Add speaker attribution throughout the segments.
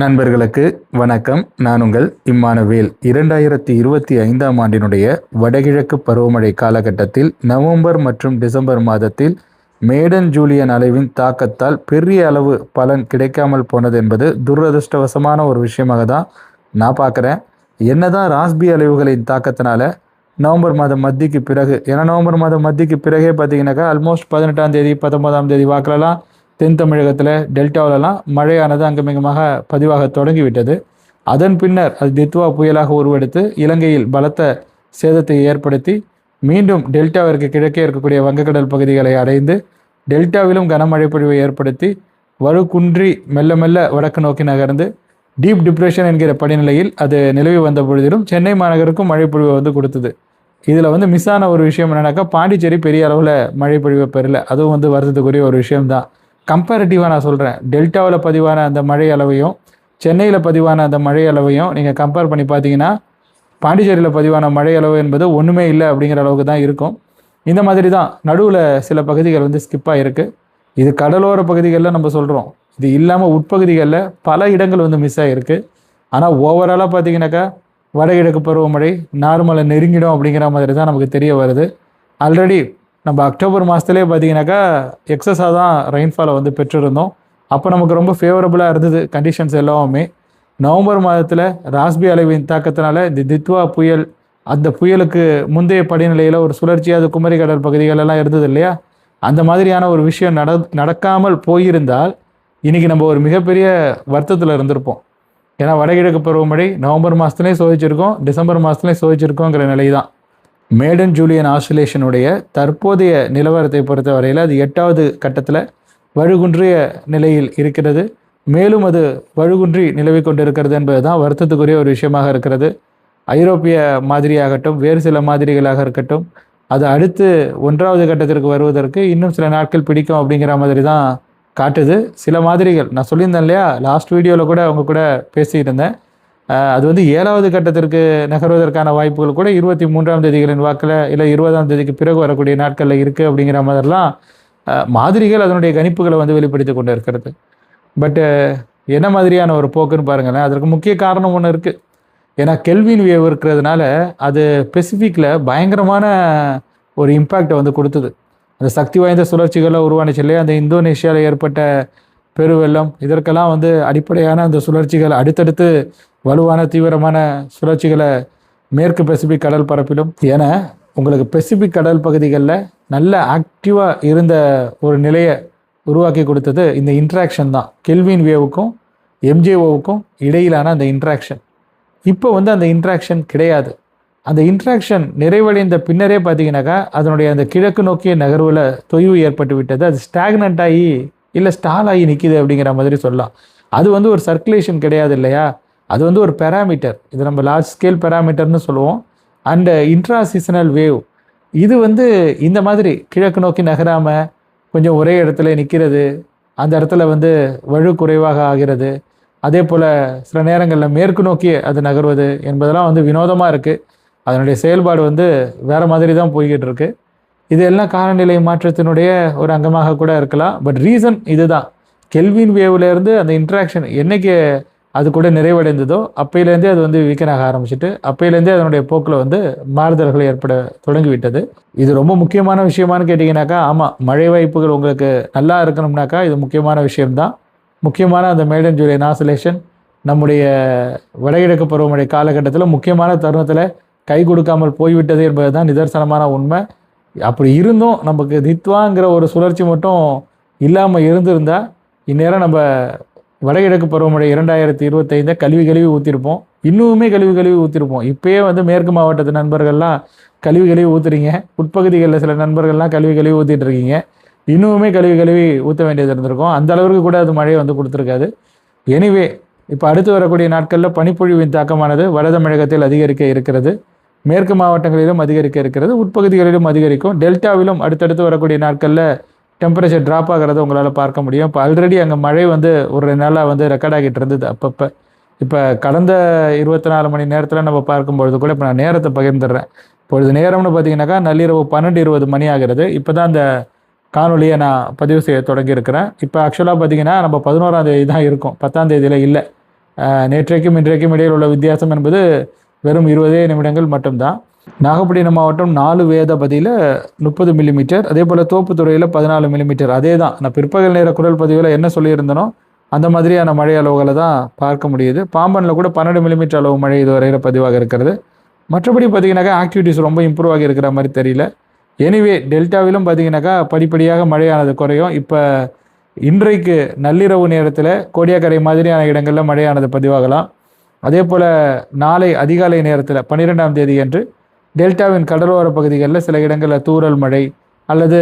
Speaker 1: நண்பர்களுக்கு வணக்கம். நான் உங்கள் இம்மானுவேல். இரண்டாயிரத்தி இருபத்தி ஐந்தாம் ஆண்டினுடைய வடகிழக்கு பருவமழை காலகட்டத்தில் நவம்பர் மற்றும் டிசம்பர் மாதத்தில் மேடன் ஜூலியன் அலைவின் தாக்கத்தால் பெரிய அளவு பலன் கிடைக்காமல் போனது என்பது துரதிருஷ்டவசமான ஒரு விஷயமாக தான் நான் பார்க்குறேன். என்னதான் ராஸ்பி அலைவுகளின் தாக்கத்தினால நவம்பர் மாதம் மத்திக்கு பிறகு ஏன்னா நவம்பர் மாதம் மத்திக்கு பிறகே பார்த்தீங்கன்னாக்கா ஆல்மோஸ்ட் பதினெட்டாம் தேதி பத்தொன்பதாம் தேதி வாக்கிலலாம் தென் தமிழகத்தில் டெல்டாவிலலாம் மழையானது அங்கமிகமாக பதிவாக தொடங்கிவிட்டது. அதன் பின்னர் அது தித்வா புயலாக உருவெடுத்து இலங்கையில் பலத்த சேதத்தை ஏற்படுத்தி மீண்டும் டெல்டாவிற்கு கிழக்கே இருக்கக்கூடிய வங்கக்கடல் பகுதிகளை அடைந்து டெல்டாவிலும் கனமழை பொழிவை ஏற்படுத்தி வலுக்குன்றி மெல்ல மெல்ல வடக்கு நோக்கி நகர்ந்து டீப் டிப்ரெஷன் என்கிற படிநிலையில் அது நிலவி வந்த பொழுதிலும் சென்னை மாநகருக்கும் மழை பொழிவை வந்து கொடுத்தது. இதில் வந்து மிஸ் ஆன ஒரு விஷயம் என்னன்னாக்கா பாண்டிச்சேரி பெரிய அளவில் மழை பொழிவை பெறல. அதுவும் வந்து வருத்தத்துக்குரிய ஒரு விஷயம்தான். கம்பேரிட்டிவாக நான் சொல்கிறேன் டெல்டாவில் பதிவான அந்த மழை அளவையும் சென்னையில் பதிவான அந்த மழை அளவையும் நீங்கள் கம்பேர் பண்ணி பார்த்தீங்கன்னா பாண்டிச்சேரியில் பதிவான மழை அளவு என்பது ஒன்றுமே இல்லை அப்படிங்கிற அளவுக்கு தான் இருக்கும். இந்த மாதிரி தான் நடுவில் சில பகுதிகள் வந்து ஸ்கிப்பாக இருக்குது இது கடலோர பகுதிகளில் நம்ம சொல்கிறோம் இது இல்லாமல் உட்பகுதிகளில் பல இடங்கள் வந்து மிஸ் ஆகிருக்கு ஆனால் ஓவராலாக பார்த்தீங்கன்னாக்கா வடகிழக்கு பருவமழை நார்மலை நெருங்கிடும் அப்படிங்கிற மாதிரி தான் நமக்கு தெரிய வருது. ஆல்ரெடி நம்ம அக்டோபர் மாதத்துலேயே பார்த்தீங்கன்னாக்கா எக்ஸஸாக தான் ரெயின்ஃபாலை வந்து பெற்றிருந்தோம். அப்போ நமக்கு ரொம்ப ஃபேவரபுளாக இருந்தது கண்டிஷன்ஸ் எல்லாமே. நவம்பர் மாதத்தில் ராஸ்பி அலைவின் தாக்கத்தினால இந்த தித்வா புயல் அந்த புயலுக்கு முந்தைய படிநிலையில் ஒரு சுழற்சியாக அது குமரி கடல் பகுதிகளெல்லாம் இருந்தது இல்லையா? அந்த மாதிரியான ஒரு விஷயம் நட நடக்காமல் போயிருந்தால் இன்றைக்கி நம்ம ஒரு மிகப்பெரிய வருத்தத்தில் இருந்திருப்போம். ஏன்னா வடகிழக்கு பருவமழை நவம்பர் மாதத்துலேயும் சோதிச்சிருக்கோம் டிசம்பர் மாதத்துலேயும் சோதிச்சிருக்கோங்கிற நிலை தான் மேடன் ஜூலியன் ஆசிலேஷனுடைய தற்போதைய நிலவரத்தை பொறுத்த வரையில் அது எட்டாவது கட்டத்தில் வழுகுன்றிய நிலையில் இருக்கிறது. மேலும் அது வழுகுன்றி நிலவி கொண்டிருக்கிறது என்பது தான் வருத்தத்துக்குரிய ஒரு விஷயமாக இருக்கிறது. ஐரோப்பிய மாதிரியாகட்டும் வேறு சில மாதிரிகளாக இருக்கட்டும் அது அடுத்து ஒன்றாவது கட்டத்திற்கு வருவதற்கு இன்னும் சில நாட்கள் பிடிக்கும் அப்படிங்கிற மாதிரி தான் காட்டுது. சில மாதிரிகள் நான் சொல்லியிருந்தேன் இல்லையா? லாஸ்ட் வீடியோவில் கூட அவங்க கூட பேசிகிட்டு இருந்தேன் அது வந்து ஏழாவது கட்டத்திற்கு நகர்வதற்கான வாய்ப்புகள் கூட இருபத்தி மூன்றாம் தேதிகளின் வாக்கில் இல்லை இருபதாம் தேதிக்கு பிறகு வரக்கூடிய நாட்களில் இருக்குது அப்படிங்கிற மாதிரிலாம் மாதிரிகள் அதனுடைய கணிப்புகளை வந்து வெளிப்படுத்தி கொண்டு இருக்கிறது. பட்டு என்ன மாதிரியான ஒரு போக்குன்னு பாருங்களேன் அதற்கு முக்கிய காரணம் ஒன்று இருக்குது ஏன்னா கெல்வின் வேவ் இருக்கிறதுனால அது பெசிஃபிக்கில் பயங்கரமான ஒரு இம்பேக்டை வந்து கொடுத்தது. அந்த சக்தி வாய்ந்த சுழற்சிகளை உருவானுச்சு இல்லையா? அந்த இந்தோனேஷியாவில் ஏற்பட்ட பெருவெள்ளம். இதற்கெல்லாம் வந்து அடிப்படையான அந்த சுழற்சிகள் அடுத்தடுத்து வலுவான தீவிரமான சுழற்சிகளை மேற்கு பெசிபிக் கடல் பரப்பிலும். என உங்களுக்கு பெசிபிக் கடல் பகுதிகளில் நல்ல ஆக்டிவாக இருந்த ஒரு நிலையை உருவாக்கி கொடுத்தது இந்த இன்ட்ராக்ஷன் தான். கெல்வின் வேவுக்கும் எம்ஜேஓவுக்கும் இடையிலான அந்த இன்ட்ராக்ஷன் இப்போ வந்து அந்த இன்ட்ராக்ஷன் கிடையாது. அந்த இன்ட்ராக்ஷன் நிறைவடைந்த பின்னரே பார்த்தீங்கன்னாக்கா அதனுடைய அந்த கிழக்கு நோக்கிய நகர்வில் தொய்வு ஏற்பட்டு விட்டது அது ஸ்டாக்னண்ட் ஆகி இல்லை ஸ்டால் ஆகி நிற்கிது அப்படிங்கிற மாதிரி சொல்லலாம். அது வந்து ஒரு சர்க்குலேஷன் கிடையாது இல்லையா? அது வந்து ஒரு பெராமீட்டர் இது நம்ம லார்ஜ் ஸ்கேல் பெராமீட்டர்னு சொல்லுவோம். அண்ட் இன்ட்ரா சீசனல் வேவ் இது வந்து இந்த மாதிரி கிழக்கு நோக்கி நகராமல் கொஞ்சம் ஒரே இடத்துல நிற்கிறது அந்த இடத்துல வந்து வலு குறைவாக ஆகிறது. அதே போல் சில நேரங்களில் மேற்கு நோக்கி அது நகர்வது என்பதெல்லாம் வந்து வினோதமாக இருக்குது அதனுடைய செயல்பாடு வந்து வேறு மாதிரி தான் போய்கிட்டு இருக்குது இது எல்லாம் காலநிலை மாற்றத்தினுடைய ஒரு அங்கமாக கூட இருக்கலாம். பட் ரீசன் இதுதான். கெல்வின் வேவ்லேருந்து அந்த இன்ட்ராக்ஷன் என்னைக்கு அது கூட நிறைவடைந்ததோ அப்பையிலேருந்தே அது வந்து வீக்கனாக ஆரம்பிச்சுட்டு அப்பையிலேருந்தே அதனுடைய போக்கில் வந்து மாறுதல்கள் ஏற்பட தொடங்கிவிட்டது. இது ரொம்ப முக்கியமான விஷயமானு கேட்டிங்கனாக்கா ஆமாம் மழை வாய்ப்புகள் உங்களுக்கு நல்லா இருக்கணும்னாக்கா இது முக்கியமான விஷயம்தான். முக்கியமான அந்த மேடன் ஜூலை நாசலேஷன் நம்முடைய வடகிழக்கு பருவமழை காலகட்டத்தில் முக்கியமான தருணத்தில் கை கொடுக்காமல் போய்விட்டது என்பது தான் நிதர்சனமான உண்மை. அப்படி இருந்தும் நமக்கு தித்வாங்கிற ஒரு சுழற்சி மட்டும் இல்லாமல் இருந்திருந்தால் இந்நேரம் நம்ம வடகிழக்கு பருவமழை இரண்டாயிரத்தி இருபத்தைந்தை கழுவி கழுவி ஊற்றிருப்போம் இன்னுமே கழுவி கழுவி ஊற்றிருப்போம் இப்போயே வந்து மேற்கு மாவட்டத்து நண்பர்கள்லாம் கழுவி கழுவி ஊற்றுறீங்க உட்பகுதிகளில் சில நண்பர்கள்லாம் கழுவி கழுவி ஊற்றிட்டு இருக்கீங்க. இன்னுமே கழுவி கழுவி ஊற்ற வேண்டியது இருந்திருக்கும். அந்த அளவுக்கு கூட அது மழையை வந்து கொடுத்துருக்காது. எனிவே இப்போ அடுத்து வரக்கூடிய நாட்களில் பனிப்பொழிவின் தாக்கமானது வட தமிழகத்தில் அதிகரிக்க இருக்கிறது. மேற்கு மாவட்டங்களிலும் அதிகரிக்க இருக்கிறது உட்பகுதிகளிலும் அதிகரிக்கும். டெல்டாவிலும் அடுத்தடுத்து வரக்கூடிய நாட்களில் டெம்பரேச்சர் ட்ராப் ஆகிறத உங்களால் பார்க்க முடியும். இப்போ ஆல்ரெடி அங்கே மழை வந்து ஒரு ரெண்டு நாளாக வந்து ரெக்கார்ட் ஆகிட்டு இருந்தது அப்பப்போ. இப்போ கடந்த இருபத்தி நாலு மணி நேரத்தில் நம்ம பார்க்கும்பொழுது கூட இப்போ நான் நேரத்தை பகிர்ந்துடுறேன். இப்பொழுது நேரம்னு பார்த்தீங்கன்னாக்கா நள்ளிரவு பன்னெண்டு இருபது மணி ஆகிறது. இப்போ தான் அந்த காணொலியை நான் பதிவு செய்ய தொடங்கியிருக்கிறேன். இப்போ ஆக்சுவலாக பார்த்தீங்கன்னா நம்ம பதினோராம் தேதி தான் இருக்கும். பத்தாம் தேதியில் இல்லை. நேற்றைக்கும் இன்றைக்கும் இடையில் உள்ள வித்தியாசம் என்பது வெறும் இருபதே நிமிடங்கள் மட்டும்தான். நாகப்பட்டினம் மாவட்டம் நாலு வேதபதியில் முப்பது மில்லிமீட்டர் அதே போல் தோப்புத்துறையில் பதினாலு மில்லிமீட்டர் அதே தான் நான் பிற்பகல் நேர குரல் பதிவில் என்ன சொல்லியிருந்தனோ அந்த மாதிரியான மழை அளவுகளை தான் பார்க்க முடியுது. பாம்பனில் கூட பன்னெண்டு மில்லிமீட்டர் அளவு மழை இதுவரையில் பதிவாக இருக்கிறது. மற்றபடி பார்த்தீங்கன்னாக்கா ஆக்டிவிட்டிஸ் ரொம்ப இம்ப்ரூவ் ஆகி இருக்கிற மாதிரி தெரியல. எனிவே டெல்டாவிலும் பார்த்தீங்கன்னாக்கா படிப்படியாக மழையானது குறையும். இப்போ இன்றைக்கு நள்ளிரவு நேரத்தில் கோடியாக்கரை மாதிரியான இடங்களில் மழையானது பதிவாகலாம். அதே போல் நாளை அதிகாலை நேரத்தில் பன்னிரெண்டாம் தேதி அன்று டெல்டாவின் கடலோர பகுதிகளில் சில இடங்களில் தூறல் மழை அல்லது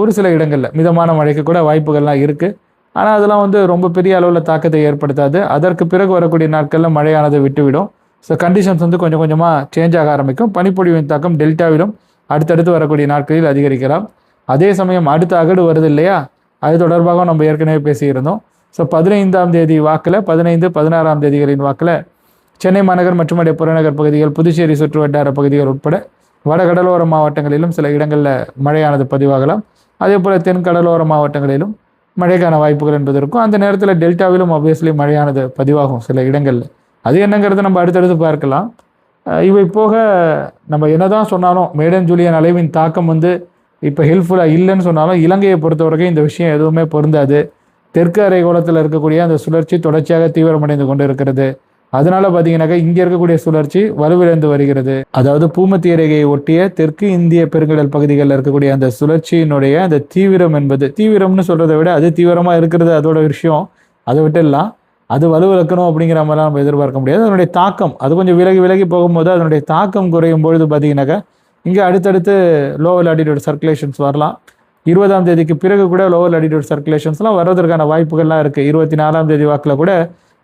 Speaker 1: ஒரு சில இடங்களில் மிதமான மழைக்கு கூட வாய்ப்புகள்லாம் இருக்குது ஆனால் அதெல்லாம் வந்து ரொம்ப பெரிய அளவில் தாக்கத்தை ஏற்படுத்தாது. அதற்கு பிறகு வரக்கூடிய நாட்களில் மழையானது விட்டுவிடும். ஸோ கண்டிஷன்ஸ் வந்து கொஞ்சம் கொஞ்சமாக சேஞ்ச் ஆக ஆரம்பிக்கும். பனிப்பொழிவின் தாக்கம் டெல்டாவிலும் அடுத்தடுத்து வரக்கூடிய நாட்களில் அதிகரிக்கலாம். அதே சமயம் அடுத்த அகடு வருது இல்லையா? அது தொடர்பாக நம்ம ஏற்கனவே பேசியிருந்தோம். ஸோ பதினைந்தாம் தேதி வாக்கில் பதினைந்து பதினாறாம் தேதிகளின் வாக்கில் சென்னை மாநகர் மற்றும் அடைய புறநகர் பகுதிகள் புதுச்சேரி சுற்று வட்டார பகுதிகள் உட்பட வட கடலோர மாவட்டங்களிலும் சில இடங்களில் மழையானது பதிவாகலாம். அதே போல் தென் கடலோர மாவட்டங்களிலும் மழைக்கான வாய்ப்புகள் என்பது இருக்கும். அந்த நேரத்தில் டெல்டாவிலும் ஆப்வியஸ்லி மழையானது பதிவாகும் சில இடங்களில். அது என்னங்கிறத நம்ம அடுத்தடுத்து பார்க்கலாம். இவை போக நம்ம என்னதான் சொன்னாலும் மேடன் ஜூலியன் அலைவின் தாக்கம் வந்து இப்போ ஹெல்ப்ஃபுல்லாக இல்லைன்னு சொன்னாலும் இலங்கையை பொறுத்த வரைக்கும் இந்த விஷயம் எதுவுமே பொருந்தாது. தெற்கு அரைகோளத்தில் இருக்கக்கூடிய அந்த சுழற்சி தொடர்ச்சியாக தீவிரமடைந்து கொண்டு இருக்கிறது அதனால பார்த்தீங்கன்னாக்கா இங்கே இருக்கக்கூடிய சுழற்சி வலுவிழந்து வருகிறது. அதாவது பூமத்திய ரேகையை ஒட்டிய தெற்கு இந்திய பெருங்கடல் பகுதிகளில் இருக்கக்கூடிய அந்த சுழற்சியினுடைய அந்த தீவிரம் என்பது தீவிரம்னு சொல்றதை விட அது தீவிரமாக இருக்கிறது அதோட விஷயம். அதை விட்டுலாம் அது வலுவிழக்கணும் அப்படிங்கிற மாதிரிலாம் நம்ம எதிர்பார்க்க முடியாது. அதனுடைய தாக்கம் அது கொஞ்சம் விலகி விலகி போகும்போது அதனுடைய தாக்கம் குறையும் பொழுது பார்த்தீங்கன்னாக்கா இங்கே அடுத்தடுத்து லோவல் ஆட்டிடியூட் சர்க்குலேஷன்ஸ் வரலாம். இருபதாம் தேதிக்கு பிறகு கூட லோவல் ஆட்டிடியூட் சர்க்குலேஷன்ஸ்லாம் வர்றதற்கான வாய்ப்புகள்லாம் இருக்குது இருபத்தி நாலாம் தேதி வாக்கில் கூட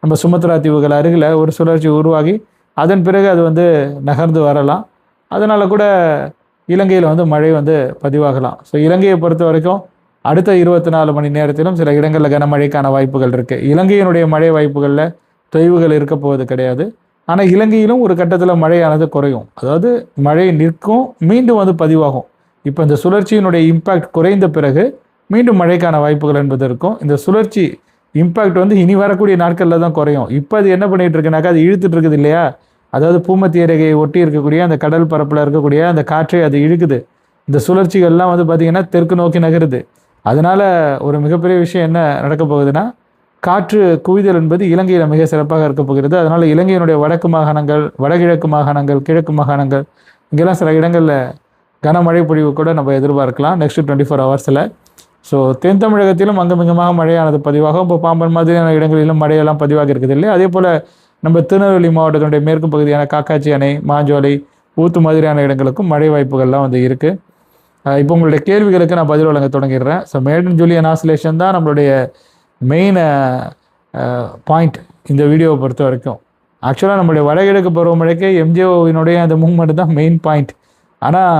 Speaker 1: நம்ம சுமத்ரா தீவுகள் அருகில் ஒரு சுழற்சி உருவாகி அதன் பிறகு அது வந்து நகர்ந்து வரலாம். அதனால் கூட இலங்கையில் வந்து மழை வந்து பதிவாகலாம். ஸோ இலங்கையை பொறுத்த வரைக்கும் அடுத்த இருபத்தி நாலு மணி நேரத்திலும் சில இடங்களில் கனமழைக்கான வாய்ப்புகள் இருக்குது இலங்கையினுடைய மழை வாய்ப்புகளில் தொய்வுகள் இருக்க போவது கிடையாது. ஆனால் இலங்கையிலும் ஒரு கட்டத்தில் மழையானது குறையும். அதாவது மழை நிற்கும் மீண்டும் வந்து பதிவாகும். இப்போ இந்த சுழற்சியினுடைய இம்பேக்ட் குறைந்த பிறகு மீண்டும் மழைக்கான வாய்ப்புகள் என்பது இருக்கும். இந்த சுழற்சி இம்பேக்ட் வந்து இனி வரக்கூடிய நாட்களில் தான் குறையும். இப்போ அது என்ன பண்ணிட்டு இருக்குனாக்கா அது இழுத்துட்டு இருக்குது இல்லையா? அதாவது பூமத்திய ரேகையை ஒட்டி இருக்கக்கூடிய அந்த கடல் பரப்பில் இருக்கக்கூடிய அந்த காற்றை அது இழுக்குது. இந்த சுழற்சிகள்லாம் வந்து பார்த்திங்கன்னா தெற்கு நோக்கி நகருது. அதனால் ஒரு மிகப்பெரிய விஷயம் என்ன நடக்க போகுதுன்னா காற்று குவிதல் என்பது இலங்கையில் மிக சிறப்பாக இருக்க போகிறது. அதனால் இலங்கையினுடைய வடக்கு மாகாணங்கள் வடகிழக்கு மாகாணங்கள் கிழக்கு மாகாணங்கள் இங்கெல்லாம் சில இடங்களில் கனமழை பொழிவு கூட நம்ம எதிர்பார்க்கலாம். நெக்ஸ்ட் டுவெண்ட்டி ஃபோர் ஹவர்ஸில் ஸோ தென் தமிழகத்திலும் அங்கமிகமாக மழையானது பதிவாகும். இப்போ பாம்பன் மாதிரியான இடங்களிலும் மழையெல்லாம் பதிவாக இருக்குது இல்லை அதே போல் நம்ம திருநெல்வேலி மாவட்டத்தினுடைய மேற்கு பகுதியான காக்காச்சி அணை மாஞ்சோலை ஊத்து மாதிரியான இடங்களுக்கும் மழை வாய்ப்புகள்லாம் வந்து இருக்குது இப்போ உங்களுடைய கேள்விகளுக்கு நான் பதில் வழங்க தொடங்கிடுறேன். ஸோ மேடன் ஜூலியன் ஆசிலேஷன் தான் நம்மளுடைய மெயின் பாயிண்ட் இந்த வீடியோவை பொறுத்த வரைக்கும். ஆக்சுவலாக நம்மளுடைய வடகிழக்கு பருவமழைக்கு எம்ஜிஓவினுடைய அந்த மூவ்மெண்ட் தான் மெயின் பாயிண்ட் ஆனால்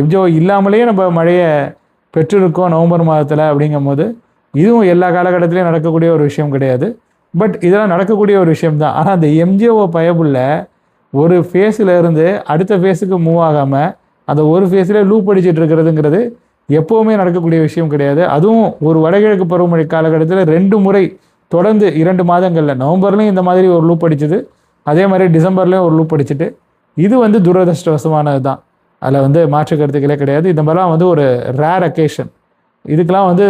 Speaker 1: எம்ஜிஓ இல்லாமலேயே நம்ம மழையை பெற்றிருக்கோம் நவம்பர் மாதத்தில் அப்படிங்கும்போது இதுவும் எல்லா காலகட்டத்திலையும் நடக்கக்கூடிய ஒரு விஷயம் கிடையாது. பட் இதெல்லாம் நடக்கக்கூடிய ஒரு விஷயம் தான். ஆனால் அந்த எம்ஜிஓ பயபுள்ள ஒரு ஃபேஸில் இருந்து அடுத்த ஃபேஸுக்கு மூவ் ஆகாமல் அந்த ஒரு ஃபேஸில் லூப் அடிச்சிட்டு இருக்கிறதுங்கிறது எப்போவுமே நடக்கக்கூடிய விஷயம் கிடையாது. அதுவும் ஒரு வடகிழக்கு பருவமழை காலகட்டத்தில் ரெண்டு முறை தொடர்ந்து இரண்டு மாதங்களில் நவம்பர்லேயும் இந்த மாதிரி ஒரு லூப் அடிச்சது அதே மாதிரி டிசம்பர்லேயும் ஒரு லூப் அடிச்சிட்டு இது வந்து துரதிருஷ்டவசமானது தான் அதில் வந்து மாற்று கருத்துக்களே கிடையாது. இந்த மாதிரிலாம் வந்து ஒரு ரேர் அக்கேஷன் இதுக்கெலாம் வந்து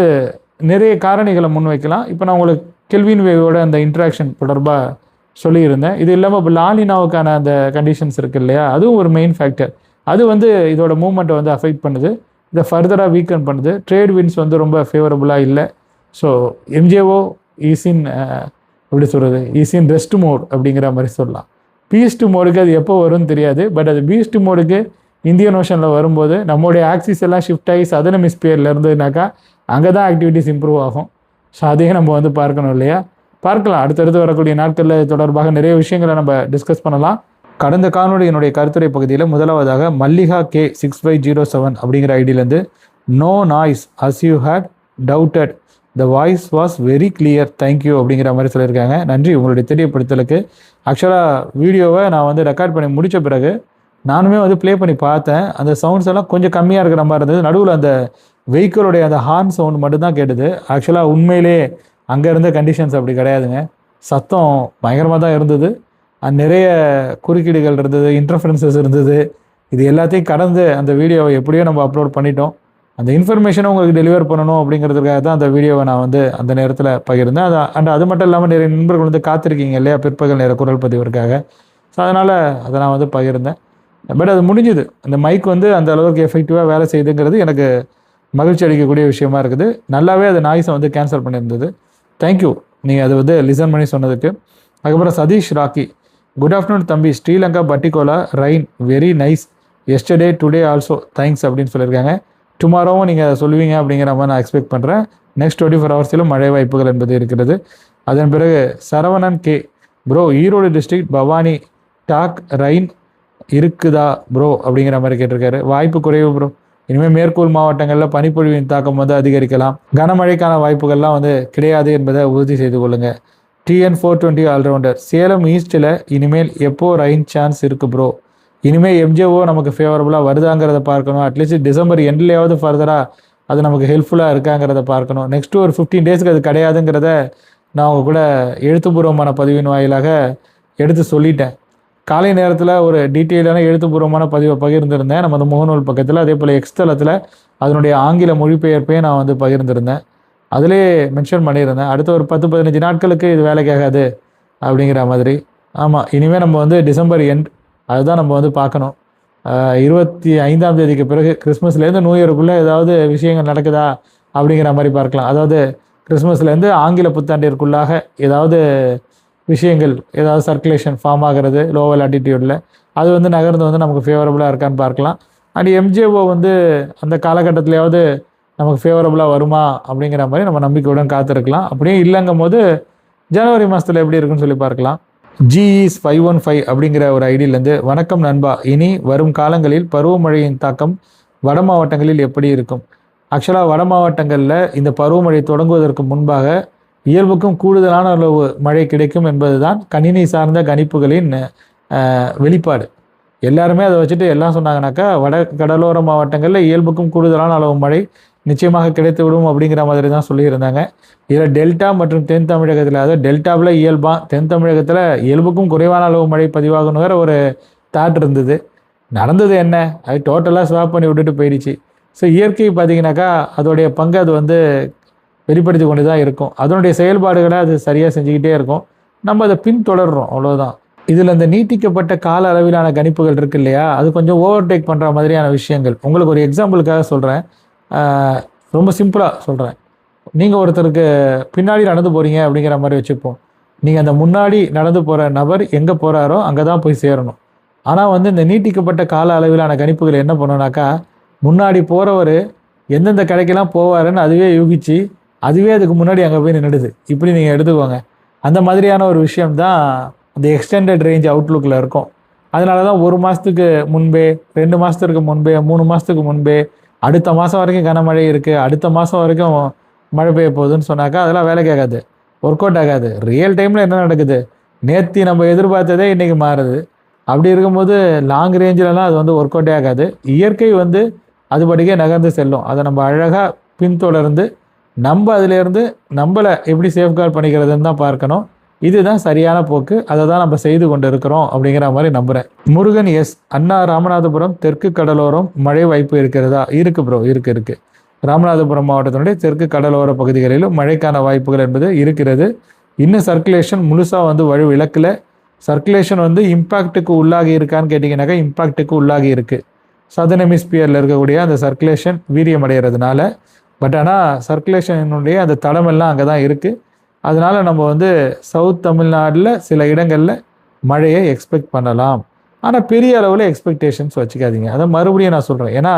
Speaker 1: நிறைய காரணிகளை முன்வைக்கலாம். இப்போ நான் உங்களுக்கு கெல்வின் வேவோட அந்த இன்ட்ராக்ஷன் தொடர்பாக சொல்லியிருந்தேன். இது இல்லாமல் இப்போ லாலினாவுக்கான அந்த கண்டிஷன்ஸ் இருக்கு இல்லையா? அதுவும் ஒரு மெயின் ஃபேக்டர் அது வந்து இதோட மூமெண்ட்டை வந்து அஃபெக்ட் பண்ணுது. இதை ஃபர்தராக வீக்கன் பண்ணுது. ட்ரேட் வின்ஸ் வந்து ரொம்ப ஃபேவரபுளாக இல்லை. ஸோ எம்ஜேஓ ஈஸின் எப்படி சொல்கிறது ஈஸின் ரெஸ்ட் மோட் அப்படிங்கிற மாதிரி சொல்லலாம். பீஸ்ட் மோடுக்கு அது எப்போ வரும்னு தெரியாது. பட் அது பீஸ்ட் மோடுக்கு இந்தியன் ஓஷனில் வரும்போது நம்மளுடைய ஆக்சிஸ் எல்லாம் ஷிஃப்ட் ஆகி சதன மிஸ்பியரில் இருந்ததுனாக்கா அங்கே தான் ஆக்டிவிட்டிஸ் இம்ப்ரூவ் ஆகும். ஸோ அதையும் நம்ம வந்து பார்க்கணும் இல்லையா? பார்க்கலாம். அடுத்தடுத்து வரக்கூடிய நாட்களில் தொடர்பாக நிறைய விஷயங்களை நம்ம டிஸ்கஸ் பண்ணலாம். கடந்த காணொலி என்னுடைய கருத்துரை பகுதியில் முதலாவதாக Mallika K six five zero seven அப்படிங்கிற ஐடியிலேருந்து no noise as you had doubted the voice was very clear thank you அப்படிங்கிற மாதிரி சொல்லியிருக்காங்க. நன்றி உங்களுடைய தெரியப்படுத்தலுக்கு. ஆக்சுவலாக வீடியோவை நான் வந்து ரெக்கார்ட் பண்ணி முடித்த பிறகு நானுமே வந்து ப்ளே பண்ணி பார்த்தேன். அந்த சவுண்ட்ஸ் எல்லாம் கொஞ்சம் கம்மியாக இருக்கிற மாதிரி இருந்தது. நடுவில் அந்த வெஹிக்கிளுடைய அந்த ஹார்ன் சவுண்ட் மட்டும்தான் கேட்டுது. ஆக்சுவலாக உண்மையிலே அங்கே இருந்த கண்டிஷன்ஸ் அப்படி கிடையாதுங்க. சத்தம் பயங்கரமாக தான் இருந்தது. நிறைய குறுக்கீடுகள் இருந்தது இன்டர்ஃபரன்சஸ் இருந்தது. இது எல்லாத்தையும் கடந்து அந்த வீடியோவை எப்படியோ நம்ம அப்லோட் பண்ணிட்டோம். அந்த இன்ஃபர்மேஷனை உங்களுக்கு டெலிவர் பண்ணணும் அப்படிங்கிறதுக்காக தான் அந்த வீடியோவை நான் வந்து அந்த நேரத்தில் பகிர்ந்தேன். அது அண்ட் அது மட்டும் இல்லாமல் நிறைய நண்பர்கள் வந்து காத்திருக்கீங்க இல்லையா? பிற்பகல் நேர குரல் பதிவிற்காக. ஸோ அதனால் அதை நான் வந்து பகிர்ந்தேன். பட் அது முடிஞ்சுது. அந்த மைக் வந்து அந்த அளவுக்கு எஃபெக்டிவாக வேலை செய்யுதுங்கிறது எனக்கு மகிழ்ச்சி அளிக்கக்கூடிய விஷயமா இருக்குது. நல்லாவே அது நாய்ஸை வந்து கேன்சல் பண்ணியிருந்தது. தேங்க்யூ நீங்கள் அது வந்து லிசன் பண்ணி சொன்னதுக்கு. அதுக்கப்புறம் சதீஷ் ராக்கி குட் ஆஃப்டர்நூன் தம்பி. Sri Lanka Batticaloa rain very nice yesterday today also thanks அப்படின்னு சொல்லியிருக்காங்க. டுமாரோவும் நீங்கள் சொல்லுவீங்க அப்படிங்கிற மாதிரி நான் எக்ஸ்பெக்ட் பண்ணுறேன் நெக்ஸ்ட் டுவெண்ட்டி ஃபோர் ஹவர்ஸிலும் மழை வாய்ப்புகள் என்பது இருக்கிறது. அதன் பிறகு Saravanan K bro Erode district Bhavani talk rain இருக்குதா ப்ரோ அப்படிங்கிற மாதிரி கேட்டிருக்காரு. வாய்ப்பு குறைவு ப்ரோ இனிமேல் மேற்கூர் மாவட்டங்களில் பனிப்பொழிவின் தாக்கம் வந்து அதிகரிக்கலாம். கனமழைக்கான வாய்ப்புகள்லாம் வந்து கிடையாது என்பதை உறுதி செய்து கொள்ளுங்கள் TN four twenty all rounder Salem ஈஸ்ட்டில் இனிமேல் எப்போ ரைன் சான்ஸ் இருக்குது ப்ரோ இனிமேல் எம்ஜிஓ நமக்கு ஃபேவரபுளாக வருதாங்கிறத பார்க்கணும். அட்லீஸ்ட் டிசம்பர் எண்ட்லேயாவது ஃபர்தராக அது நமக்கு ஹெல்ப்ஃபுல்லாக இருக்காங்கிறத பார்க்கணும். நெக்ஸ்ட்டு ஒரு ஃபிஃப்டீன் டேஸ்க்கு அது கிடையாதுங்கிறத நான் அவங்க கூட எழுத்துப்பூர்வமான பதிவின் வாயிலாக எடுத்து சொல்லிட்டேன். காலை நேரத்தில் ஒரு டீட்டெயிலான எழுத்துப்பூர்வமான பதிவை பகிர்ந்திருந்தேன். நம்ம அந்த முகநூல் பக்கத்தில் அதே போல் எக்ஸ்தலத்தில் அதனுடைய ஆங்கில மொழிபெயர்ப்பையும் நான் வந்து பகிர்ந்திருந்தேன். அதிலே மென்ஷன் பண்ணியிருந்தேன். அடுத்த ஒரு பத்து பதினஞ்சு நாட்களுக்கு இது வேலைக்காகாது அப்படிங்கிற மாதிரி. ஆமாம் இனிமேல் நம்ம வந்து டிசம்பர் எண்ட் அதுதான் நம்ம வந்து பார்க்கணும். இருபத்தி ஐந்தாம் தேதிக்கு பிறகு கிறிஸ்மஸ்லேருந்து நியூ இயருக்குள்ளே ஏதாவது விஷயங்கள் நடக்குதா அப்படிங்கிற மாதிரி பார்க்கலாம். அதாவது கிறிஸ்மஸ்லேருந்து ஆங்கில புத்தாண்டிற்குள்ளாக ஏதாவது விஷயங்கள் ஏதாவது சர்க்குலேஷன் ஃபார்ம் ஆகிறது லோவல் ஆட்டிடியூடில் அது வந்து நகர்ந்து வந்து நமக்கு ஃபேவரபுளாக இருக்கான்னு பார்க்கலாம். அண்ட் எம்ஜிஓ வந்து அந்த காலகட்டத்திலேயாவது நமக்கு ஃபேவரபுளாக வருமா அப்படிங்கிற மாதிரி நம்ம நம்பிக்கையுடன் காத்திருக்கலாம். அப்படியே இல்லைங்கும் போது ஜனவரி மாதத்தில் எப்படி இருக்குன்னு சொல்லி பார்க்கலாம். ஜிஇஸ் ஃபைவ் ஒன் ஃபைவ் அப்படிங்கிற ஒரு ஐடியிலேருந்து வணக்கம் நண்பா இனி வரும் காலங்களில் பருவமழையின் தாக்கம் வட மாவட்டங்களில் எப்படி இருக்கும்? ஆக்சுவலாக வட மாவட்டங்களில் இந்த பருவமழை தொடங்குவதற்கு முன்பாக இயல்புக்கும் கூடுதலான அளவு மழை கிடைக்கும் என்பதுதான் கணினி சார்ந்த கணிப்புகளின் வெளிப்பாடு. எல்லாருமே அதை வச்சுட்டு எல்லாம் சொன்னாங்கனாக்கா வட கடலோர மாவட்டங்களில் இயல்புக்கும் கூடுதலான அளவு மழை நிச்சயமாக கிடைத்து விடும் அப்படிங்கிற மாதிரி தான் சொல்லியிருந்தாங்க. இதில் டெல்டா மற்றும் தென் தமிழகத்தில் அதாவது டெல்டாவில் இயல்பாக தென் தமிழகத்தில் இயல்புக்கும் குறைவான அளவு மழை பதிவாகணுங்கிற ஒரு தாட் இருந்தது. நடந்தது என்ன? அது டோட்டலாக ஸ்வாப் பண்ணி விட்டுட்டு போயிடுச்சு. ஸோ இயற்கை பார்த்தீங்கன்னாக்கா அதோடைய பங்கு அது வந்து வெளிப்படுத்தி கொண்டு தான் இருக்கும். அதனுடைய செயல்பாடுகளை அது சரியாக செஞ்சுக்கிட்டே இருக்கும். நம்ம அதை பின்தொடர்றோம். அவ்வளோதான் இதில் இந்த நீட்டிக்கப்பட்ட கால அளவிலான கணிப்புகள் இருக்கு இல்லையா? அது கொஞ்சம் ஓவர்டேக் பண்ணுற மாதிரியான விஷயங்கள். உங்களுக்கு ஒரு எக்ஸாம்பிளுக்காக சொல்கிறேன் ரொம்ப சிம்பிளாக சொல்கிறேன் நீங்கள் ஒருத்தருக்கு பின்னாடி நடந்து போகிறீங்க அப்படிங்கிற மாதிரி வச்சுப்போம். நீங்கள் அந்த முன்னாடி நடந்து போகிற நபர் எங்கே போகிறாரோ அங்கே தான் போய் சேரணும். ஆனால் வந்து இந்த நீட்டிக்கப்பட்ட கால அளவிலான கணிப்புகள் என்ன பண்ணுனாக்கா முன்னாடி போகிறவர் எந்தெந்த கடைக்கெல்லாம் போவாருன்னு அதுவே யூகிச்சு அதுவே அதுக்கு முன்னாடி அங்கே போய் நின்றுடுது இப்படி நீங்கள் எடுத்துக்கோங்க. அந்த மாதிரியான ஒரு விஷயம் தான் அந்த எக்ஸ்டெண்டட் ரேஞ்ச் அவுட்லுக்கில் இருக்கும். அதனால தான் ஒரு மாதத்துக்கு முன்பே ரெண்டு மாதத்துக்கு முன்பே மூணு மாதத்துக்கு முன்பே அடுத்த மாதம் வரைக்கும் கனமழை இருக்குது அடுத்த மாதம் வரைக்கும் மழை பெய்ய போகுதுன்னு சொன்னாக்கா அதெல்லாம் வேலை கேட்காது. ஒர்க் அவுட் ஆகாது. ரியல் டைமில் என்ன நடக்குது? நேத்தி நம்ம எதிர்பார்த்ததே இன்றைக்கி மாறுது. அப்படி இருக்கும்போது லாங் ரேஞ்சிலலாம் அது வந்து ஒர்க் அவுட்டே ஆகாது. இயற்கை வந்து அதுபடிக்கே நகர்ந்து செல்லும். அதை நம்ம அழகாக பின்தொடர்ந்து நம்ம அதிலேருந்து நம்மளை எப்படி சேஃப்கார்ட் பண்ணிக்கிறதுன்னு தான் பார்க்கணும். இதுதான் சரியான போக்கு. அதை தான் நம்ம செய்து கொண்டு இருக்கிறோம் அப்படிங்கிற மாதிரி நம்புகிறேன் முருகன் எஸ். அண்ணா ராமநாதபுரம் தெற்கு கடலோரம் மழை வாய்ப்பு இருக்கிறதா? இருக்கு ப்ரோ இருக்கு இருக்கு. ராமநாதபுரம் மாவட்டத்தினுடைய தெற்கு கடலோர பகுதிகளிலும் மழைக்கான வாய்ப்புகள் என்பது இருக்கிறது. இன்னும் சர்க்குலேஷன் முழுசாக வந்து வழி விளக்கல. சர்க்குலேஷன் வந்து இம்பேக்ட்டுக்கு உள்ளாகி இருக்கான்னு கேட்டிங்கனாக்கா இம்பேக்ட்டுக்கு உள்ளாகி இருக்குது சதன் ஹெமிஸ்பியரில் இருக்கக்கூடிய அந்த சர்க்குலேஷன் வீரியமடைகிறதுனால பட் ஆனால் சர்க்குலேஷனுடைய அந்த தடமெல்லாம் அங்கே தான் இருக்குது அதனால் நம்ம வந்து சவுத் தமிழ்நாட்டில் சில இடங்களில் மழையை எக்ஸ்பெக்ட் பண்ணலாம். ஆனால் பெரிய அளவில் எக்ஸ்பெக்டேஷன்ஸ் வச்சுக்காதீங்க. அதை மறுபடியும் நான் சொல்கிறேன் ஏன்னா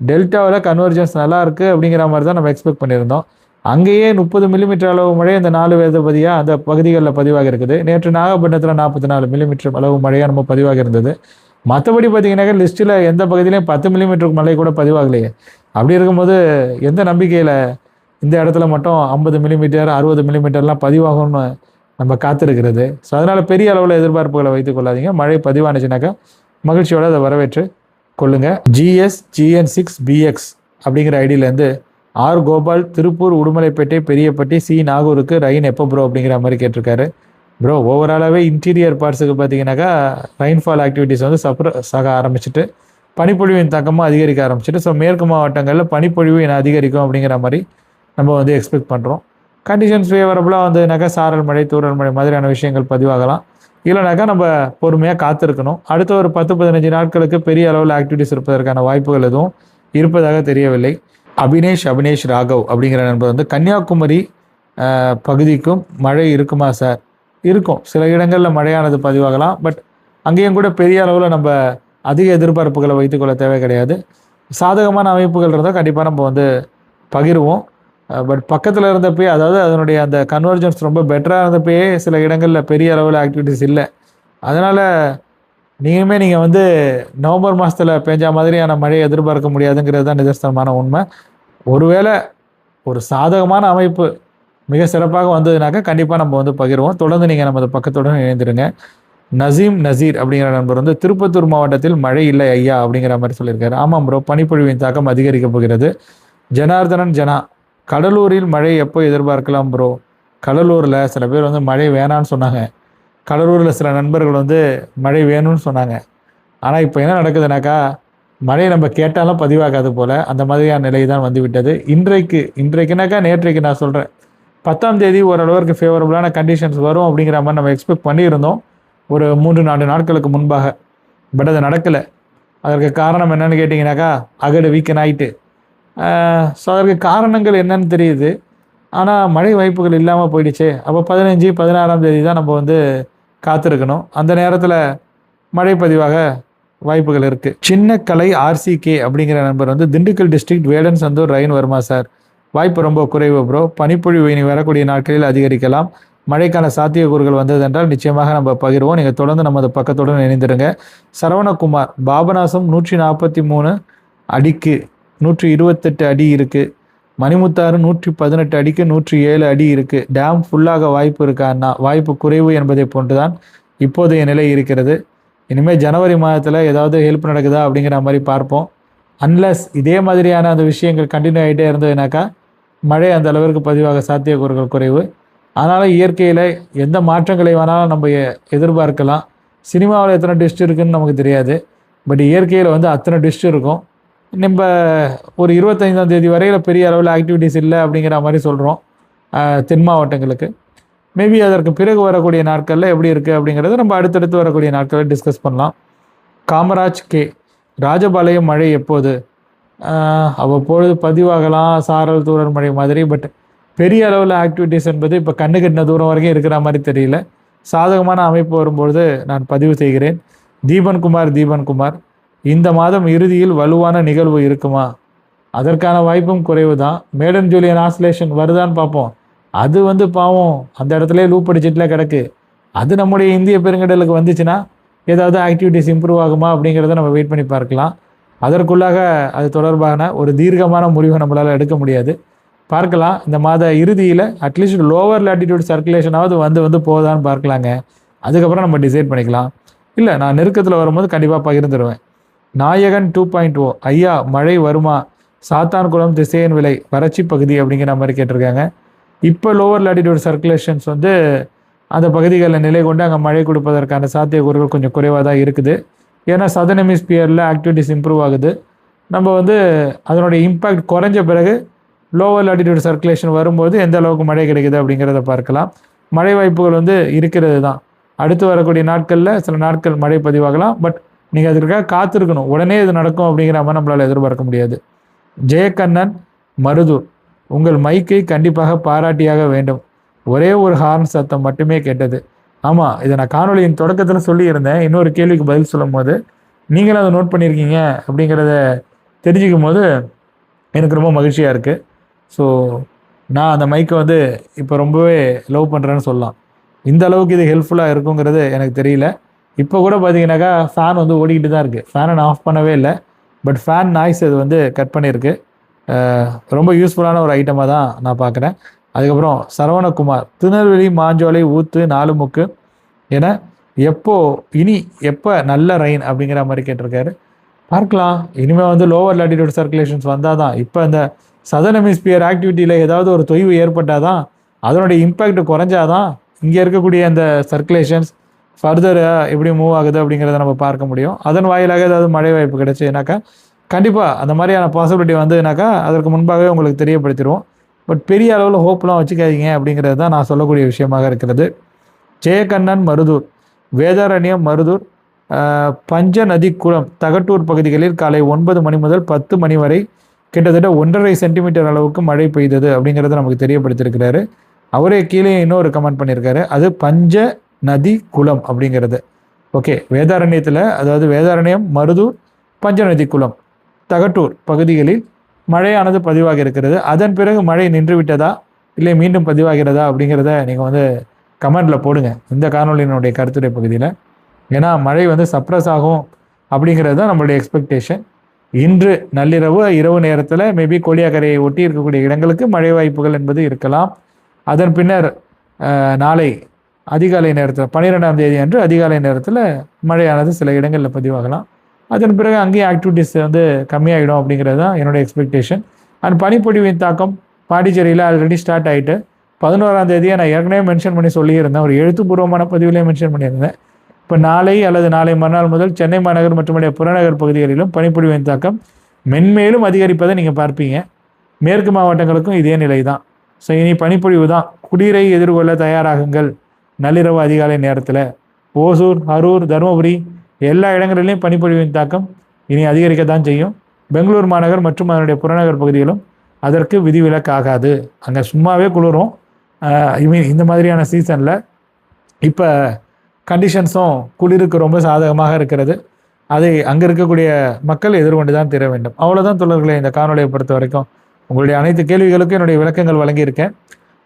Speaker 1: டெல்டாவில் கன்வர்ஜன்ஸ் நல்லா இருக்குது அப்படிங்கிற மாதிரி தான் நம்ம எக்ஸ்பெக்ட் பண்ணியிருந்தோம். அங்கேயே முப்பது மில்லிமீட்டர் அளவு மழை இந்த நாலு வேதபதியாக அந்த பகுதிகளில் பதிவாக இருக்குது. நேற்று நாகப்பட்டினத்தில் நாற்பத்தி நாலு மில்லிமீட்டர் அளவு மழையாக நம்ம பதிவாக இருந்தது. மற்றபடி பார்த்தீங்கன்னாக்கா லிஸ்ட்டில் எந்த பகுதியிலையும் பத்து மில்லிமீட்டருக்கு மழை கூட பதிவாகலையே. அப்படி இருக்கும்போது எந்த நம்பிக்கையில் இந்த இடத்துல மட்டும் ஐம்பது மில்லிமீட்டர் அறுபது மில்லிமீட்டர்லாம் பதிவாகும்னு நம்ம காத்திருக்கிறது? ஸோ அதனால் பெரிய அளவில் எதிர்பார்ப்புகளை வைத்துக் கொள்ளாதீங்க. மழை பதிவானுச்சுனாக்கா மகிழ்ச்சியோடு அதை வரவேற்று கொள்ளுங்கள் ஜிஎஸ் ஜிஎன் சிக்ஸ் பிஎக்ஸ் அப்படிங்கிற ஐடியிலேருந்து ஆர் கோபால் திருப்பூர் உடுமலைப்பேட்டை பெரியப்பட்டி சி நாகூருக்கு ரயின் எப்போ ப்ரோ அப்படிங்கிற மாதிரி கேட்டிருக்காரு. ப்ரோ ஓவராலாகவே இன்டீரியர் பார்ட்ஸுக்கு பார்த்தீங்கன்னாக்கா ரெயின்ஃபால் ஆக்டிவிட்டீஸ் வந்து சப்ர சாக ஆரம்பிச்சிட்டு பனிப்பொழிவின் தாக்கமும் அதிகரிக்க ஆரம்பிச்சிட்டு ஸோ மேற்கு மாவட்டங்களில் பனிப்பொழிவு என்ன அதிகரிக்கும் அப்படிங்கிற மாதிரி நம்ம வந்து எக்ஸ்பெக்ட் பண்ணுறோம் கண்டிஷன்ஸ் ஃபேவரபுளாக நகை சாரல் மழை தூரல் மழை மாதிரியான விஷயங்கள் பதிவாகலாம். இல்லைனாக்கா நம்ம பொறுமையாக காத்திருக்கணும். அடுத்த ஒரு பத்து பதினஞ்சு நாட்களுக்கு பெரிய அளவில் ஆக்டிவிட்டிஸ் இருப்பதற்கான வாய்ப்புகள் எதுவும் இருப்பதாக தெரியவில்லை. அபினேஷ் அபினேஷ் ராகவ் அப்படிங்கிற நண்பர் வந்து கன்னியாகுமரி பகுதிக்கும் மழை இருக்குமா சார் இருக்கும். சில இடங்களில் மழையானது பதிவாகலாம். பட் அங்கேயும் கூட பெரிய அளவில் நம்ம அதிக எதிர்பார்ப்புகளை வைத்துக்கொள்ள தேவை கிடையாது. சாதகமான அமைப்புகள் இருந்தால் கண்டிப்பாக நம்ம வந்து பகிர்வோம். பட் பக்கத்தில் இருந்தப்பயே அதாவது அதனுடைய அந்த கன்வர்ஜன்ஸ் ரொம்ப பெட்டராக இருந்தப்பயே சில இடங்களில் பெரிய அளவில் ஆக்டிவிட்டிஸ் இல்லை. அதனால் நீங்களுமே நீங்கள் வந்து நவம்பர் மாதத்தில் பெஞ்ச மாதிரியான மழையை எதிர்பார்க்க முடியாதுங்கிறது தான் நிதர்சனமான உண்மை. ஒருவேளை ஒரு சாதகமான அமைப்பு மிக சிறப்பாக வந்ததுனாக்கா கண்டிப்பாக நம்ம வந்து பகிர்வோம். தொடர்ந்து நீங்கள் நமது பக்கத்துடன் இணைந்திருங்க. நசீம் நசீர் அப்படிங்கிற நண்பர் வந்து திருப்பத்தூர் மாவட்டத்தில் மழை இல்லை ஐயா அப்படிங்கிற மாதிரி சொல்லியிருக்காரு. ஆமாம் ப்ரோ பனிப்பொழிவின் தாக்கம் அதிகரிக்கப் போகிறது. ஜனார்தனன் ஜனா கடலூரில் மழை எப்போ எதிர்பார்க்கலாம் ப்ரோ கடலூரில் சில பேர் வந்து மழை வேணான்னு சொன்னாங்க. கடலூரில் சில நண்பர்கள் வந்து மழை வேணும்னு சொன்னாங்க. ஆனால் இப்போ என்ன நடக்குதுனாக்கா மழை நம்ம கேட்டாலும் பதிவாகாது போல் அந்த மாதிரியான நிலை தான் வந்து விட்டது. இன்றைக்கு இன்றைக்குனாக்கா நேற்றைக்கு நான் சொல்கிறேன் பத்தாம் தேதி ஓரளவுக்கு ஃபேவரபுளான கண்டிஷன்ஸ் வரும் அப்படிங்கிற மாதிரி நம்ம எக்ஸ்பெக்ட் பண்ணியிருந்தோம். ஒரு மூன்று நான்கு நாட்களுக்கு முன்பாக பட் அது நடக்கலை. அதற்கு காரணம் என்னென்னு கேட்டிங்கனாக்கா அகடு வீக்கன் ஆகிட்டு ஸோ அதற்கு காரணங்கள் என்னன்னு தெரியுது. ஆனால் மழை வாய்ப்புகள் இல்லாமல் போயிடுச்சே. அப்போ பதினஞ்சு பதினாறாம் தேதி தான் நம்ம வந்து காத்திருக்கணும். அந்த நேரத்தில் மழை பதிவாக வாய்ப்புகள் இருக்குது சின்ன கலை ஆர்சிகே அப்படிங்கிற நண்பர் வந்து Dindigul district Vedasandur rain வருமா சார். வாய்ப்பு ரொம்ப குறைவு ப்ரோ பனிப்பொழிவு இனி வரக்கூடிய நாட்களில் அதிகரிக்கலாம். மழைக்கான சாத்தியக்கூறுகள் வந்ததென்றால் நிச்சயமாக நம்ம பகிர்வோம். நீங்கள் தொடர்ந்து நமது பக்கத்துடன் இணைந்திருங்க. சரவணகுமார் பாபநாசம் நூற்றி நாற்பத்தி மூணு அடிக்கு நூற்றி இருபத்தெட்டு அடி இருக்குது மணிமுத்தாறு நூற்றி பதினெட்டு அடிக்கு நூற்றி ஏழு அடி இருக்குது டேம் ஃபுல்லாக வாய்ப்பு இருக்கான்னா வாய்ப்பு குறைவு என்பதை போன்றுதான் இப்போதைய நிலை இருக்கிறது. இனிமேல் ஜனவரி மாதத்தில் ஏதாவது ஹெல்ப் நடக்குதா அப்படிங்கிற மாதிரி பார்ப்போம். அன்லஸ் இதே மாதிரியான அந்த விஷயங்கள் கண்டினியூ ஆகிட்டே இருந்ததுனாக்கா மழை அந்த அளவிற்கு பதிவாக சாத்தியக்கூறுகள் குறைவு. அதனால் இயற்கையில் எந்த மாற்றங்களை வேணாலும் நம்ம எதிர்பார்க்கலாம். சினிமாவில் எத்தனை டிஸ்ட் இருக்குதுன்னு நமக்கு தெரியாது. பட் இயற்கையில் வந்து அத்தனை டிஸ்ட் இருக்கும். நம்ம ஒரு இருபத்தைந்தாம் தேதி வரையில் பெரிய அளவில் ஆக்டிவிட்டீஸ் இல்லை அப்படிங்கிற மாதிரி சொல்கிறோம் தென் மாவட்டங்களுக்கு. மேபி அதற்கு பிறகு வரக்கூடிய நாட்களில் எப்படி இருக்குது அப்படிங்கிறத நம்ம அடுத்தடுத்து வரக்கூடிய நாட்களில் டிஸ்கஸ் பண்ணலாம். காமராஜ் கே. ராஜபாளையம் மழை எப்போது? அவ்வப்பொழுது பதிவாகலாம். சாரல் தூரல் மழை மாதிரி. பட் பெரிய அளவில் ஆக்டிவிட்டீஸ் என்பது இப்போ கண்ணு கட்டின தூரம் வரைக்கும் இருக்கிற மாதிரி தெரியல. சாதகமான அமைப்பு வரும்பொழுது நான் பதிவு செய்கிறேன். தீபன்குமார் தீபன்குமார் தீபன் குமார் இந்த மாதம் இறுதியில் வலுவான நிகழ்வு இருக்குமா? அதற்கான வாய்ப்பும் குறைவு தான் மேடன் ஜூலியன் ஆஸ்லேஷன் வருதான்னு பார்ப்போம். அது வந்து பாவம். அந்த இடத்துல லூப் அடிச்சிட்டுல கிடக்கு. அது நம்முடைய இந்திய பெருங்கடலுக்கு வந்துச்சுன்னா ஏதாவது ஆக்டிவிட்டிஸ் இம்ப்ரூவ் ஆகுமா அப்படிங்கிறத நம்ம வெயிட் பண்ணி பார்க்கலாம். அதற்குள்ளாக அது தொடர்பான ஒரு தீர்க்கமான முடிவை நம்மளால் எடுக்க முடியாது. பார்க்கலாம். இந்த மாத இறுதியில் அட்லீஸ்ட் லோவர் லேட்டிடியூட் சர்க்குலேஷனாவது வந்து வந்து போதான்னு பார்க்கலாங்க. அதுக்கப்புறம் நம்ம டிசைட் பண்ணிக்கலாம். இல்லை நான் நெருக்கத்தில் வரும்போது கண்டிப்பாக பகிர்ந்துருவேன். நாயகன் டூ பாயிண்ட் ஓ ஐயா மழை வருமா? சாத்தான்குளம் திசையன் விலை வறட்சி பகுதி அப்படிங்கிற மாதிரி கேட்டிருக்காங்க. இப்போ லோவர் லேட்டிடியூட் சர்க்குலேஷன்ஸ் வந்து அந்த பகுதிகளில் நிலை கொண்டு அங்கே மழை கொடுப்பதற்கான சாத்தியக்கூறுகள் கொஞ்சம் குறைவாக தான் இருக்குது. ஏன்னா சதன் எமிஸ்பியரில் ஆக்டிவிட்டிஸ் இம்ப்ரூவ் ஆகுது. நம்ம வந்து அதனுடைய இம்பேக்ட் குறைஞ்ச பிறகு லோவர் லாட்டிடியூட் சர்க்குலேஷன் வரும்போது எந்த அளவுக்கு மழை கிடைக்குது அப்படிங்கிறத பார்க்கலாம். மழை வாய்ப்புகள் வந்து இருக்கிறது தான். அடுத்து வரக்கூடிய நாட்களில் சில நாட்கள் மழை பதிவாகலாம். பட் நீங்கள் அதற்காக காத்திருக்கணும். உடனே இது நடக்கும் அப்படிங்கிற மாதிரி நம்மளால் எதிர்பார்க்க முடியாது. ஜெயக்கண்ணன் மருதூர் உங்கள் மைக்கை கண்டிப்பாக பாராட்டியாக வேண்டும். ஒரே ஒரு ஹார்ன் சத்தம் மட்டுமே கேட்டது. ஆமாம் இதை நான் காணொளியின் தொடக்கத்தில் சொல்லியிருந்தேன். இன்னொரு கேள்விக்கு பதில் சொல்லும் போது நீங்களும் அதை நோட் பண்ணியிருக்கீங்க அப்படிங்கிறத தெரிஞ்சுக்கும் போது எனக்கு ரொம்ப மகிழ்ச்சியாக இருக்குது ஸோ நான் அந்த மைக்கை வந்து இப்போ ரொம்பவே லவ் பண்ணுறேன்னு சொல்லலாம். இந்த அளவுக்கு இது ஹெல்ப்ஃபுல்லாக இருக்குங்கிறது எனக்கு தெரியல. இப்போ கூட பார்த்தீங்கன்னாக்கா ஃபேன் வந்து ஓடிக்கிட்டு தான் இருக்குது ஃபேனை நான் ஆஃப் பண்ணவே இல்லை. பட் ஃபேன் நாய்ஸ் இது வந்து கட் பண்ணியிருக்கு. ரொம்ப யூஸ்ஃபுல்லான ஒரு ஐட்டமாக தான் நான் பார்க்குறேன் அதுக்கப்புறம் சரவணகுமார் திருநெல்வேலி மாஞ்சோலை ஊத்து நாலுமுக்கு என எப்போ இனி எப்போ நல்ல ரெயின் அப்படிங்கிற மாதிரி கேட்டிருக்காரு. பார்க்கலாம். இனிமேல் வந்து லோவர் லாட்டிடியூட் சர்க்குலேஷன்ஸ் வந்தால் தான். இப்போ இந்த சதன் ஹெமிஸ்பியர் ஆக்டிவிட்டியில் ஏதாவது ஒரு தொய்வு ஏற்பட்டால் தான் அதனுடைய இம்பேக்ட் குறைஞ்சாதான் இங்கே இருக்கக்கூடிய அந்த சர்க்குலேஷன்ஸ் ஃபர்தராக எப்படி மூவ் ஆகுது அப்படிங்கிறத நம்ம பார்க்க முடியும். அதன் வாயிலாக ஏதாவது மழை வாய்ப்பு கிடைச்சுனாக்கா கண்டிப்பாக அந்த மாதிரியான பாசிபிலிட்டி வந்ததுனாக்கா அதற்கு முன்பாகவே உங்களுக்கு தெரியப்படுத்திடுவோம். பட் பெரிய அளவில் ஹோப்லாம் வச்சுக்காதீங்க அப்படிங்கிறது தான் நான் சொல்லக்கூடிய விஷயமாக இருக்கிறது. ஜெயகண்ணன் மருதூர் வேதாரண்யம் மருதூர் பஞ்ச நதி குளம் தகட்டூர் பகுதிகளில் காலை ஒன்பது மணி முதல் பத்து மணி வரை கிட்டத்தட்ட ஒன்றரை சென்டிமீட்டர் அளவுக்கு மழை பெய்தது அப்படிங்கிறத நமக்கு தெரியப்படுத்தியிருக்கிறாரு. அவரே கீழே இன்னொரு கமெண்ட் பண்ணியிருக்காரு. அது பஞ்ச நதி குளம் அப்படிங்கிறது. ஓகே வேதாரண்யத்தில் அதாவது வேதாரண்யம் மருதூர் பஞ்சநதி குளம் தகட்டூர் பகுதிகளில் மழையானது பதிவாக இருக்கிறது. அதன் பிறகு மழை நின்று விட்டதா? இல்லை மீண்டும் பதிவாகிறதா? அப்படிங்கிறத நீங்கள் வந்து கமெண்டில் போடுங்க. இந்த காணொலியினுடைய கருத்துரை பகுதியில். ஏன்னா மழை வந்து சப்ரஸ் ஆகும் அப்படிங்கிறது தான் நம்மளுடைய எக்ஸ்பெக்டேஷன் இன்று நள்ளிரவு இரவு நேரத்தில் மேபி கோடியாக்கரையை ஒட்டி இருக்கக்கூடிய இடங்களுக்கு மழை வாய்ப்புகள் என்பது இருக்கலாம். அதன் பின்னர் நாளை அதிகாலை நேரத்தில் பன்னிரெண்டாம் தேதி அன்று அதிகாலை நேரத்தில் மழையானது சில இடங்களில் பதிவாகலாம். அதன் பிறகு அங்கேயும் ஆக்டிவிட்டீஸ் வந்து கம்மியாகிடும் அப்படிங்கிறது தான் என்னோடய எக்ஸ்பெக்டேஷன் அண்ட் பனிப்பொழிவின் தாக்கம் பாண்டிச்சேரியில் ஆல்ரெடி ஸ்டார்ட் ஆகிட்டு பதினோராம் தேதியை நான் ஏற்கனவே மென்ஷன் பண்ணி சொல்லியிருந்தேன். ஒரு எழுத்துப்பூர்வமான பதிவிலே மென்ஷன் பண்ணியிருந்தேன். இப்போ நாளை அல்லது நாளை மறுநாள் முதல் சென்னை மாநகர் மற்றும் உடைய புறநகர் பகுதிகளிலும் பனிப்பொழிவின் தாக்கம் மென்மேலும் அதிகரிப்பதை நீங்கள் பார்ப்பீங்க. மேற்கு மாவட்டங்களுக்கும் இதே நிலை தான் ஸோ இனி பனிப்பொழிவு தான். குளிரை எதிர்கொள்ள தயாராகுங்கள். நள்ளிரவு அதிகாலை நேரத்தில். ஓசூர் அரூர் தருமபுரி எல்லா இடங்களிலையும் பனிப்பொழிவின் தாக்கம் இனி அதிகரிக்க தான் செய்யும். பெங்களூர் மாநகர் மற்றும் அதனுடைய புறநகர் பகுதிகளும் அதற்கு விதிவிலக்காகாது அங்கே சும்மாவே குளிரும். ஐ மீன் இந்த மாதிரியான சீசனில் இப்போ கண்டிஷன்ஸும் குளிருக்கு ரொம்ப சாதகமாக இருக்கிறது. அதை அங்கே இருக்கக்கூடிய மக்கள் எதிர்கொண்டு தான் தீர வேண்டும். அவ்வளோதான் தொடர்களை இந்த காணொலியை பொறுத்த வரைக்கும். உங்களுடைய அனைத்து கேள்விகளுக்கும் என்னுடைய விளக்கங்கள் வழங்கியிருக்கேன்.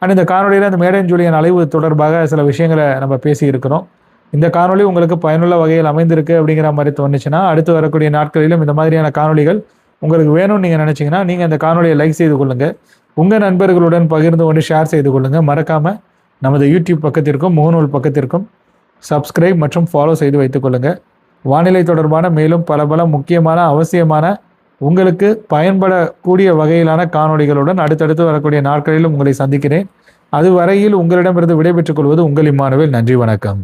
Speaker 1: அண்ட் இந்த காணொலியில் அந்த மேடன் ஜூலியன் அலைவு தொடர்பாக சில விஷயங்களை நம்ம பேசியிருக்கிறோம். இந்த காணொளி உங்களுக்கு பயனுள்ள வகையில் அமைந்திருக்கு அப்படிங்கிற மாதிரி தோணுச்சுன்னா அடுத்து வரக்கூடிய நாட்களிலும் இந்த மாதிரியான காணொளிகள் உங்களுக்கு வேணும்னு நீங்கள் நினச்சிங்கன்னா நீங்கள் அந்த காணொலியை லைக் செய்து கொள்ளுங்கள் உங்கள் நண்பர்களுடன் பகிர்ந்து கொண்டு ஷேர் செய்து கொள்ளுங்கள் மறக்காமல் நமது யூடியூப் பக்கத்திற்கும் முகநூல் பக்கத்திற்கும் சப்ஸ்கிரைப் மற்றும் ஃபாலோ செய்து வைத்துக் கொள்ளுங்கள் வானிலை தொடர்பான மேலும் பல பல முக்கியமான அவசியமான உங்களுக்கு பயன்படக்கூடிய வகையிலான காணொளிகளுடன் அடுத்தடுத்து வரக்கூடிய நாட்களிலும் உங்களை சந்திக்கிறேன். அதுவரையில் உங்களிடமிருந்து விடைபெற்றுக் கொள்வது உங்கள் இம்மானுவேல். நன்றி வணக்கம்.